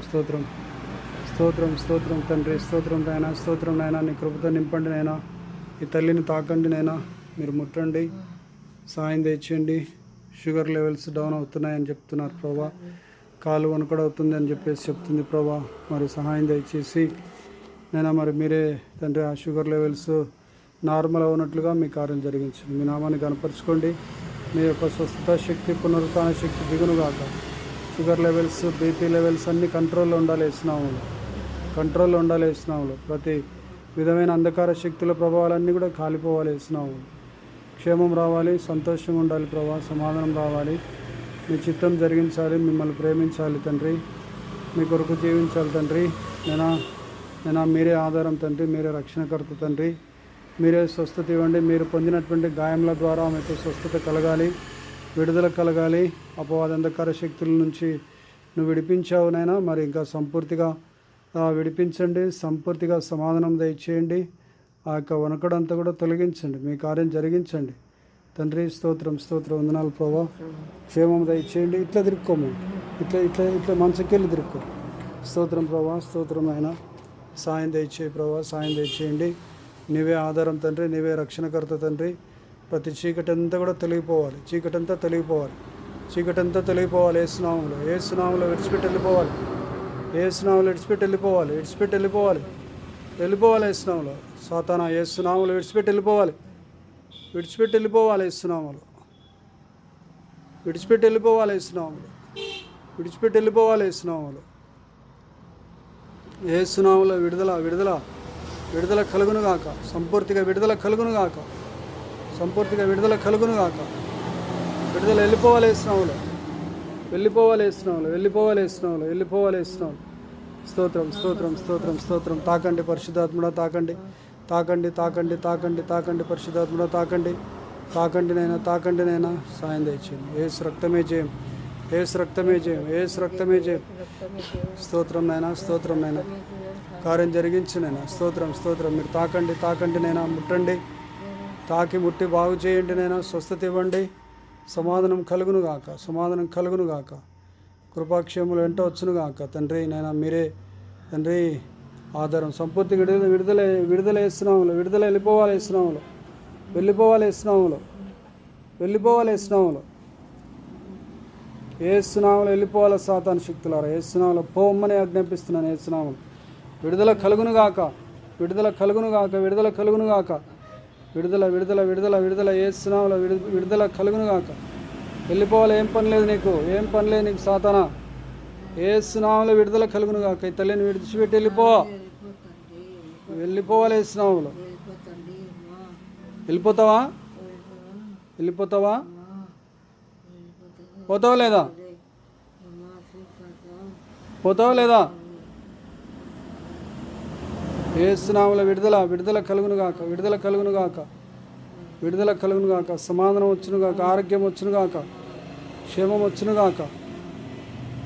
స్తోత్రం స్తోత్రం స్తోత్రం తండ్రి స్తోత్రం నాయన స్తోత్రం నాయన నీ కృపతో నింపండి నాయన ఈ తల్లిని తాకండి నాయన మీరు ముట్టండి సాయం తెచ్చేయండి షుగర్ లెవెల్స్ డౌన్ అవుతున్నాయని చెప్తున్నారు ప్రభా కాలు వణుకడ అవుతుంది అని చెప్పేసి చెప్తుంది ప్రభా మరి సహాయం దయచేసి నేను మరి మీరే తండ్రి ఆ షుగర్ లెవెల్స్ నార్మల్ అవునట్లుగా మీ కార్యం జరిగించండి మీ నామాన్ని కనపరుచుకోండి మీ యొక్క స్వస్థత శక్తి పునరుత్న శక్తి దిగునుగాక షుగర్ లెవెల్స్ బీపీ లెవెల్స్ అన్నీ కంట్రోల్లో ఉండాలి వేసినాములు కంట్రోల్లో ఉండాలి వేసినాములు ప్రతి విధమైన అంధకార శక్తుల ప్రభావాలన్నీ కూడా కాలిపోవాలి వేసినాములు క్షేమం రావాలి సంతోషం ఉండాలి ప్రభా సమాధానం రావాలి. మీ చిత్తం జరిగించాలి మిమ్మల్ని ప్రేమించాలి తండ్రి. మీ కొరకు జీవించాలి తండ్రి. నేనా నేనా మీరే ఆధారం తండ్రి మీరే రక్షణకర్త తండ్రి. మీరే స్వస్థత ఇవ్వండి మీరు పొందినటువంటి గాయముల ద్వారా మీకు స్వస్థత కలగాలి. విడుదల కలగాలి. అపవాద అంధకార శక్తుల నుంచి నువ్వు విడిపించావు నైనా మరి ఇంకా సంపూర్తిగా విడిపించండి. సంపూర్తిగా సమాధానం దయచేయండి. ఆ యొక్క వనకడంతా కూడా తొలగించండి. మీ కార్యం జరిగించండి. తండ్రి స్తోత్రం స్తోత్రం వందనాలు ప్రభా. క్షేమం దయచేయండి. ఇట్లా తిరుక్కోము. ఇట్లా ఇట్లా ఇట్లా మంచకెళ్ళి తిరుక్కో. స్తోత్రం ప్రభా స్తోత్రం ఆయన సాయం దయచేయి ప్రభా సాయం దయచేయండి. నీవే ఆధారం తండ్రి. నీవే రక్షణకర్త తండ్రి. ప్రతి చీకటి అంతా కూడా తొలగిపోవాలి. చీకటి అంతా తొలగిపోవాలి. చీకటి అంతా తొలగిపోవాలి. ఏ స్నామంలో ఏ స్నామంలో విడిచిపెట్టి వెళ్ళిపోవాలి. ఏ స్నామంలో విడిచిపెట్టి వెళ్ళిపోవాలి. విడిచిపెట్టి వెళ్ళిపోవాలి. వెళ్ళిపోవాలి ఏ స్నామంలో సాతానా ఏ స్నామంలో విడిచిపెట్టి వెళ్ళిపోవాలి. విడిచిపెట్టి వెళ్ళిపోవాలి ఏ స్నామంలో విడిచిపెట్టి వెళ్ళిపోవాలి ఏ స్నామంలో విడిచిపెట్టి వెళ్ళిపోవాలి ఏ స్నామంలో ఏ విడుదల విడుదల విడుదల కలుగునుగాక సంపూర్తిగా విడుదల కలుగునుగాక సంపూర్తిగా విడుదల కలుగును గాక. విడుదల వెళ్ళిపోవాలి వేసినాములో వెళ్ళిపోవాలి వేసినాములో వెళ్ళిపోవాలి వేసినాములో వెళ్ళిపోవాలి వేసినాములు స్తోత్రం స్తోత్రం స్తోత్రం స్తోత్రం. తాకండి పరిశుద్ధాత్మడ తాకండి. తాకండి తాకండి తాకండి తాకండి పరిశుద్ధాత్మడ తాకండి. తాకండి నైనా తాకండి నైనా సాయం తెచ్చేయండి ఏసు రక్తమే చేయం ఏసు రక్తమే చేయం ఏసు రక్తమే చేయం స్తోత్రం నైనా స్తోత్రం నైనా కార్యం జరిగించినైనా స్తోత్రం స్తోత్రం. మీరు తాకండి తాకండి నైనా ముట్టండి. తాకి ముట్టి బాగు చేయండి నైనా స్వస్థత ఇవ్వండి. సమాధానం కలుగును గాక. సమాధానం కలుగును గాక. కృపాక్షేములు వెంట వచ్చును గాక. తండ్రి నేను మీరే తండ్రి ఆధారం సంపూర్తి విడుదల విడుదల విడుదల వేస్తున్నాములు. విడుదల వెళ్ళిపోవాలి వేస్తున్నాములు. వెళ్ళిపోవాలి వేస్తున్నాములు. వెళ్ళిపోవాలి వేస్తున్నాములు. ఏ వెళ్ళిపోవాలి సాతాన శక్తులారా. ఏ పోమ్మని ఆజ్ఞాపిస్తున్నాను ఏసునాములు విడుదల కలుగును గాక. విడుదల కలుగును గాక. విడుదల కలుగును గాక. విడుదల విడుదల విడుదల విడుదల ఏ విడు విడుదల కలుగునుగాక వెళ్ళిపోవాలి ఏం పని లేదు నీకు ఏం పని లేదు నీకు సాతాన. ఏ విడుదల కలుగునుగాక ఈ తల్లిని విడిచిపెట్టి వెళ్ళిపో. వెళ్ళిపోవాలి ఏ స్నాములు. వెళ్ళిపోతావా? వెళ్ళిపోతావా? పోతావా లేదా? పోతావా లేదా? ఏసునాముల విడుదల విడుదల కలుగునుగాక విడుదల కలుగును గాక విడుదల కలుగునుగాక సమాధానం వచ్చునుగాక ఆరోగ్యం వచ్చునుగాక క్షేమం వచ్చునుగాక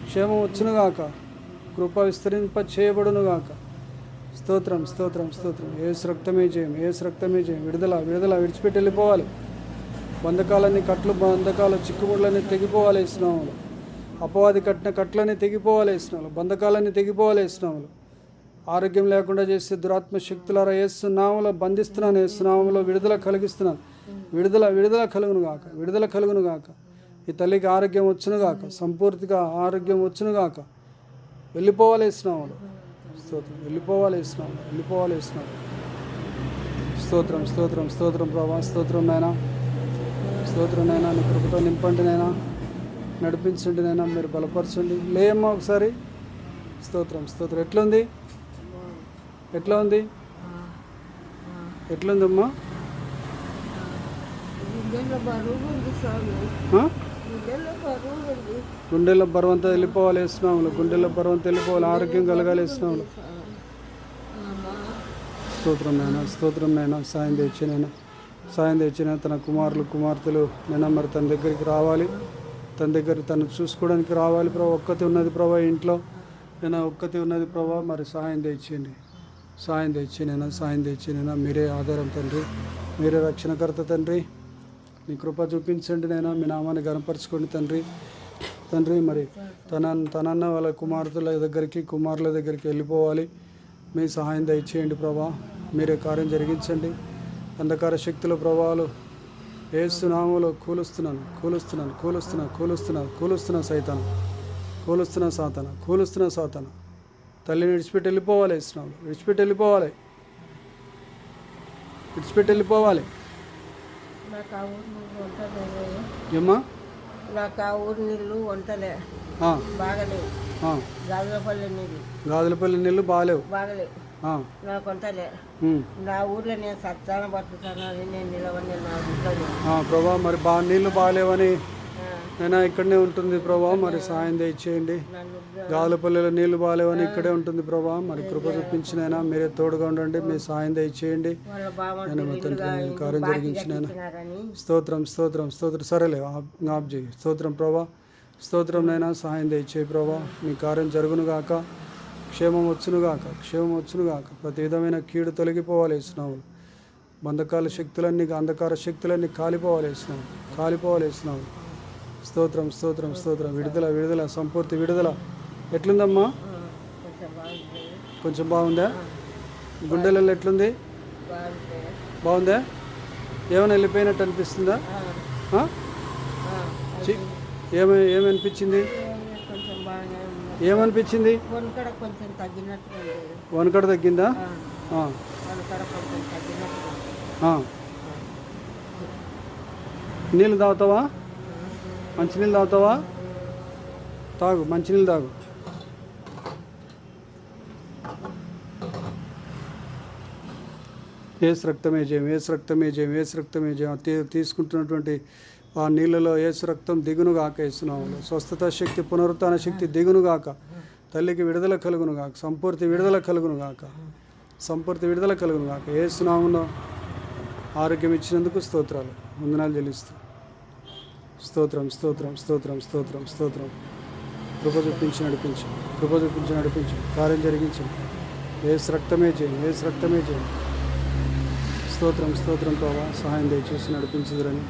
క్షేమం వచ్చునుగాక కృప విస్తరింప చేయబడునుగాక స్తోత్రం స్తోత్రం స్తోత్రం. ఏసు రక్తమే జయం ఏసు రక్తమే జయం. విడుదల విడుదల విడిచిపెట్టి వెళ్ళిపోవాలి. బంధకాలన్నీ కట్లు బంధకాల చిక్కుముళ్ళని తెగిపోవాలి ఇస్తున్నాములు అపవాది కట్టిన కట్లన్నీ తెగిపోవాలి ఇస్తున్నాములు బంధకాలన్నీ తెగిపోవాలి ఇస్తున్నాములు ఆరోగ్యం లేకుండా చేసే దురాత్మ శక్తులారా వేస్తున్నాములో బంధిస్తున్నాను వేస్తున్నాములో విడుదల కలిగిస్తున్నాను. విడుదల విడుదల కలుగును గాక విడుదల కలుగును గాక. ఈ తల్లికి ఆరోగ్యం వచ్చును గాక సంపూర్తిగా ఆరోగ్యం వచ్చును గాక. వెళ్ళిపోవాలి వేసినాములు స్తోత్రం వెళ్ళిపోవాలి వేసినాము వెళ్ళిపోవాలి వేసినాము స్తోత్రం స్తోత్రం స్తోత్రం ప్రభా స్తోత్రం నైనా స్తోత్రం నైనా నీ కృపతో నింపండి నైనా నడిపించండి నైనా మీరు బలపరచండి. లేమ్మా ఒకసారి. స్తోత్రం స్తోత్రం. ఎట్లుంది? ఎట్లా ఉంది? ఎట్లుందమ్మా? గుండెల్లో బరువంతా వెళ్ళిపోవాలి వేస్తున్నాములు గుండెల్లో బరువంతా వెళ్ళిపోవాలి. ఆరోగ్యం కలగాలి వేస్తున్నాములు స్తోత్రం నాయన స్తోత్రం నాయన. సాయం తెచ్చినైనా సాయం తెచ్చిన తన కుమారులు కుమార్తెలు నేను మరి తన దగ్గరికి రావాలి. తన దగ్గర తను చూసుకోవడానికి రావాలి ప్రభా. ఒక్కతి ఉన్నది ప్రభా ఇంట్లో. నేను ఒక్కతి ఉన్నది ప్రభా. మరి సాయం తెచ్చేయండి సాయం తెచ్చినైనా సాయం తెచ్చినైనా మీరే ఆధారం తండ్రి. మీరే రక్షణకర్త తండ్రి. మీ కృప చూపించండి నైనా మీ నామాన్ని గనపరచుకోండి తండ్రి. తండ్రి మరి తన తనన్న వాళ్ళ కుమార్తెల దగ్గరికి కుమారుల దగ్గరికి వెళ్ళిపోవాలి. మీ సహాయం దయచేయండి ప్రభా. మీరే కార్యం జరిగించండి. అంధకార శక్తుల ప్రభావాలు ఏసునామంలో కూలుస్తున్నాను కూలుస్తున్నాను కూలుస్తున్నాను కూలుస్తున్నాను కూలుస్తున్న సైతాను. కూలుస్తున్నా సాతన కూలుస్తున్న సాతన. తల్లిని విడిచిపెట్టి వెళ్ళిపోవాలి ఇస్తున్నాను విడిచిపెట్టి వెళ్ళిపోవాలి. విడిచిపెట్టి వెళ్ళిపోవాలి. నాకు ఆ ఊరు నీళ్ళు వంటలే. ఏమ్మా? నాకు ఆ ఊరు నీళ్ళు వంటలే. బాగలేవు. గాజులపల్లి నీళ్ళు. గాజులపల్లి నీళ్ళు బాగాలేవు. బాగలేవు. నాకు వంటలే. నా ఊర్లో నేను బతుకుతాను అని నేను నిలవని నా ఆ, ప్రభా మరి బా నీళ్ళు బాగాలేవని నేను ఇక్కడనే ఉంటుంది ప్రభా మరి సాయం దయచేయండి. నన్ను నీళ్ళు బాగాలేవని ఇక్కడే ఉంటుంది ప్రభా మరి కృప చూపించినైనా మీరే తోడుగా ఉండండి మీ సాయం దయచేయండి. నేను మొత్తం కార్యం జరిగించినైనా. స్తోత్రం స్తోత్రం స్తోత్రం. సరేలే ఆప్ చేయి. స్తోత్రం ప్రభా స్తోత్రం నైనా సహాయం దయచేయి ప్రభా. మీ కార్యం జరుగునుగాక క్షేమం వచ్చునుగాక క్షేమం వచ్చునుగాక ప్రతి విధమైన కీడు తొలగిపోవాలి వేసినావు బంధకాల శక్తులన్నీ అంధకార శక్తులన్నీ కాలిపోవాలి వేసినావు కాలిపోవాలి వేసినావు స్తోత్రం స్తోత్రం స్తోత్రం. విడుదల విడుదల సంపూర్తి విడుదల. ఎట్లుందమ్మా? కొంచెం బాగుందా? గుండెలలో ఎట్లుంది? బాగుందా? ఏమైనా వెళ్ళిపోయినట్టు అనిపిస్తుందా? ఏమై ఏమనిపించింది? ఏమనిపించింది? వనకడ తగ్గిందా? నీళ్ళు తాగుతావా? మంచినీళ్ళు తాగుతావా? తాగు మంచినీళ్ళు తాగు. ఏసు రక్తమే జయం ఏసు రక్తమే జయం ఏసు రక్తమే జయం. తీ తీసుకుంటున్నటువంటి ఆ నీళ్ళలో ఏసు రక్తం దిగునుగాక వేస్తున్నాము స్వస్థత శక్తి పునరుత్న శక్తి దిగునుగాక తల్లికి విడుదల కలుగునుగాక సంపూర్తి విడుదల కలుగునుగాక సంపూర్తి విడుదల కలుగునుగాక ఏసునాములో ఆరోగ్యం ఇచ్చినందుకు స్తోత్రాలు. వందనాలు చెల్లిస్తాను స్తోత్రం స్తోత్రం స్తోత్రం స్తోత్రం స్తోత్రం. కృప చూపించి నడిపించు కృప చూపించి నడిపించు. కార్యం జరిగించు. ఏసు రక్తమే చేయండి ఏసు రక్తమే చేయండి స్తోత్రం స్తోత్రం ప్రభావ సహాయం దయచేసి నడిపించదురని